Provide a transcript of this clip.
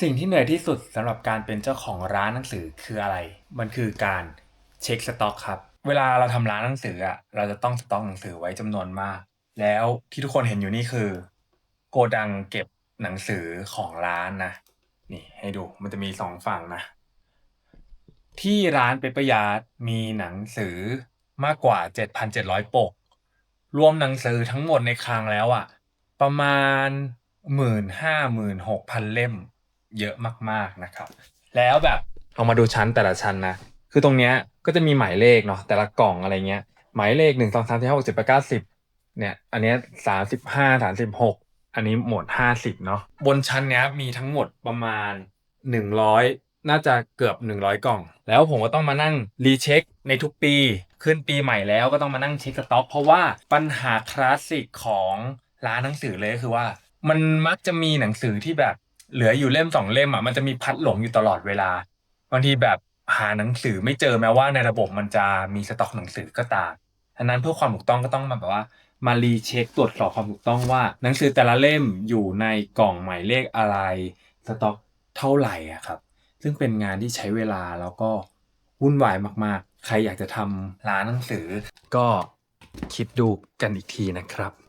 สิ่งที่เหนื่อยที่สุดสำหรับการเป็นเจ้าของร้านหนังสือคืออะไร มันคือการเช็คสต็อกครับ เวลาเราทำร้านหนังสืออะ เราจะต้องสต็อกหนังสือไว้จำนวนมาก แล้วที่ทุกคนเห็นอยู่นี่คือ โกดังเก็บหนังสือของร้านนะ นี่ให้ดู มันจะมีสองฝั่งนะ ที่ร้านเปเปอร์ยาร์ดมีหนังสือมากกว่า 7,700 ปก รวมหนังสือทั้งหมดในคลังแล้วอะประมาณ 15,000-16,000 เล่ม เยอะมากๆนะครับ แล้วแบบเอามาดูชั้นแต่ละชั้นนะคือตรงเนี้ยก็จะมีหมายเลขเนาะแต่ละกล่องอะไรเงี้ยหมายเลขหนึ่งสองสามสี่ห้าหกเจ็ดแปดเก้าสิบเนี่ยอันเนี้ยสามสิบห้าสามสิบหกอันนี้หมวดห้าสิบเนาะบนชั้นเนี้ยมีทั้งหมดประมาณหนึ่งร้อยน่าจะเกือบหนึ่งร้อยกล่อง แล้วผมก็ต้องมานั่งรีเช็คในทุกปี ขึ้นปีใหม่แล้วก็ต้องมานั่งเช็คสต็อก เพราะว่าปัญหาคลาสสิกของร้านหนังสือเลยก็คือว่า มันมักจะมีหนังสือที่แบบ เหลืออยู่เล่มสองเล่มอะมันจะมีพัดหลงอยู่ตลอดเวลาบางทีแบบหาหนังสือไม่เจอแม้ว่าในระบบมันจะมีสต็อกหนังสือก็ตามฉะนั้นเพื่อความถูกต้องก็ต้องมาแบบว่า มารีเช็คตรวจสอบความถูกต้องว่า หนังสือแต่ละเล่มอยู่ในกล่องหมายเลขอะไรสต็อกเท่าไหร่อะครับ ซึ่งเป็นงานที่ใช้เวลาแล้วก็วุ่นวายมากๆ ใครอยากจะทำร้านหนังสือก็คิดดูกันอีกทีนะครับ